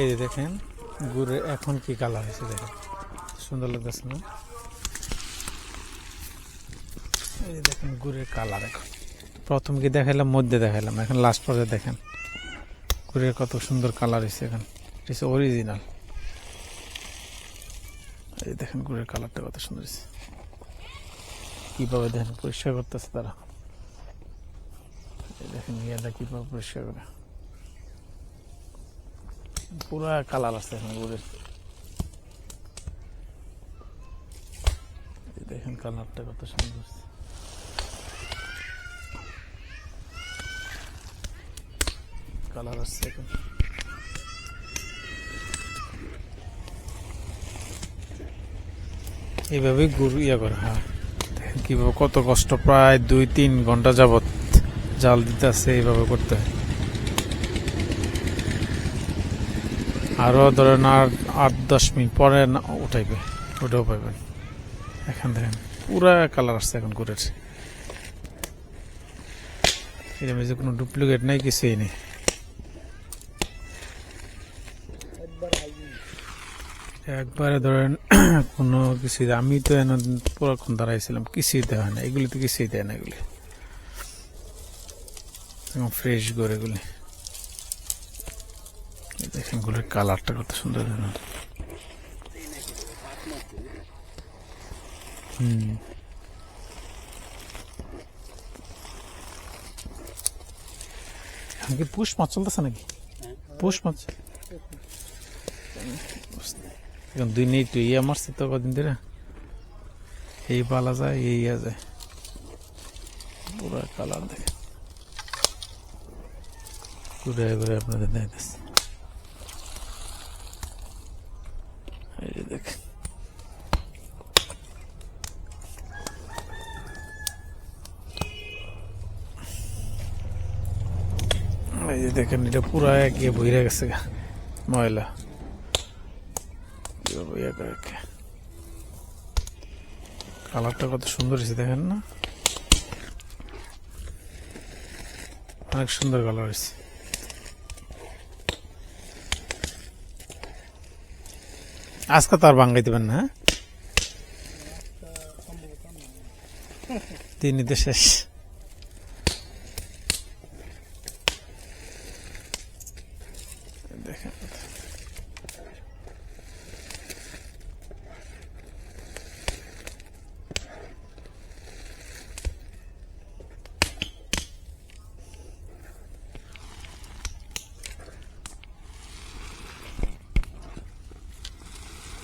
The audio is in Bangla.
এই দেখেন, গুড়ের এখন কি কালার হয়েছে দেখেন। সুন্দর লাগতেছে না? এই দেখেন, গুড়ের কালার এখন। প্রথম কি দেখাইলাম, মধ্যে দেখাইলাম, এখন লাস্ট পর্যায়ে দেখেন। গুড়ের কত সুন্দর কালার হয়েছে এখন। এটা অরিজিনাল এই দেখেন, গুড়ের কালারটা কত সুন্দর হয়েছে। কীভাবে দেখেন, পরিষ্কার করতেছে তারা। দেখেন, ইয়াটা কীভাবে পরিষ্কার করে। পুরা কালার আছে এখন এই দেখেন কালারটা কত সুন্দর। কালার আসছে এখন। এইভাবে গুড় ইয়ে করে হ্যাঁ। দেখেন কীভাবে কত কষ্ট, প্রায় দুই তিন ঘণ্টা যাবত জাল দিতে আছে এইভাবে করতে হয়। আরও ধরেন আর আট, দশ মিনিট পরে উঠাইবে ওটাও পাইবেন এখন দেখেন পুরা কালার আসছে এখন গুড়ের এরকম যে কোনো ডুপ্লিকেট নাই, কিছুই নেই। একবারে ধরেন কোনো কিছু আমি তো এনে পুরাক্ষণ দাঁড়াইছিলাম, কিছুই দেওয়া হয় না এগুলি তো কিছুই দেয় না, এগুলি। ফ্রেশ করে এগুলি। দেখেন গুলির কালারটা কত সুন্দর হুম। এখন কি পুষ মাছ চলতেছে নাকি? পুষ মাছ? এখন দুই নেই তো ইয়ে মারছে তো কদিন ধরে। এই পালা যায় এই ইয়া যায়। পুরো কালার দেখে। ঘুরে ঘুরে আপনাদের দেখতেছে এই যে দেখেন। এটা পুরা গিয়ে বইরে গেছে ময়লা। ইয়ে কালারটা কত সুন্দর হয়েছে, দেখেন না? অনেক সুন্দর কালার হয়েছে। আজকে তো আর বাঙ্গাই দেবেন না তিনি তো শেষ। দেখেন।